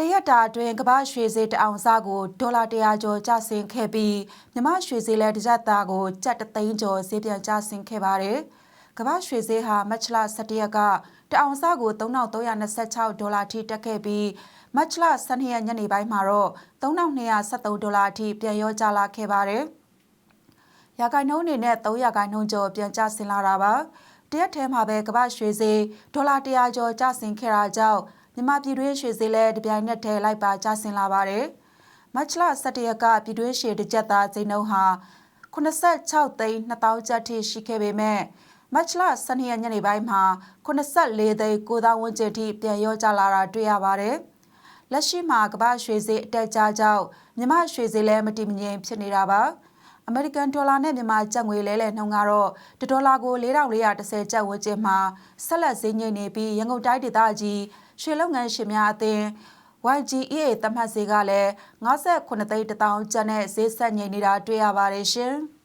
တရက်တာအတွင်းကမ္ဘာရွှေဈေးတအောင်စားကိုဒေါ်လာ100ကျော်ကျဆင်းခဲ့ပြီးမြမရွှေဈေးလည်းတစ်ကြက်သားကိုကျပ်တသိန်းကျော်ဈေးပြန်ကျဆင်းခဲ့ပါတယ်။ကမ္ဘာရွှေဈေးဟာမတ်လ17ရက်ကတအောင်စားကို3326ဒေါ်လာထိတက်ခဲ့ပြီးမတ်လ12ရက်ညနေပိုင်းမှာတော့3273ဒေါ်လာအထိပြန်ရောကျလာခဲ့ပါတယ်။ရာဂိုင်နှုန်းအနေနဲ့3ရာဂိုင်နှုန်းကျော်ပြန်ကျဆင်းလာတာပါ။တရက်ထဲမှာပဲကမ္ဘာရွှေဈေးဒေါ်လာ100ကျော်ကျဆင်းခဲ့တာကြောင့် မြန်မာပြည်တွင်းရွှေဈေးလည်းတပြိုင်နက်တည်းလိုက်ပါကျဆင်းလာပါတယ်။မတ်လ17ရက်ကပြည်တွင်းရွှေတစ်ကြက်သားဈေးနှုန်းဟာ86သိန်း2000ကျပ်ထိရှိခဲ့ပေမဲ့မတ်လ12ရက်ညနေပိုင်းမှာ84သိန်း9000ဝန်းကျင်ထိပြန်ရောကျလာတာတွေ့ရပါတယ်။လက်ရှိမှာကမ္ဘာရွှေဈေးအတက်ကြကြောင်းမြန်မာရွှေဈေးလည်းမတည်မငြိမ်ဖြစ်နေတာပါ။အမေရိကန်ဒေါ်လာနဲ့မြန်မာကျပ်ငွေလဲလှယ်နှုန်းကတော့ဒေါ်လာကို4430ကျပ်ဝန်းကျင်မှာဆက်လက်ဈေးငြိမ်နေပြီးရန်ကုန်တိုင်းဒေသကြီး ရွှေလုပ်ငန်းရှင်များအသင်း YGEA သတ်မှတ်ဈေးကလည်း58သိန်း1000ကျပ်နဲ့ဈေးဆက်ငြိမ်နေတာတွေ့ရပါတယ်ရှင်။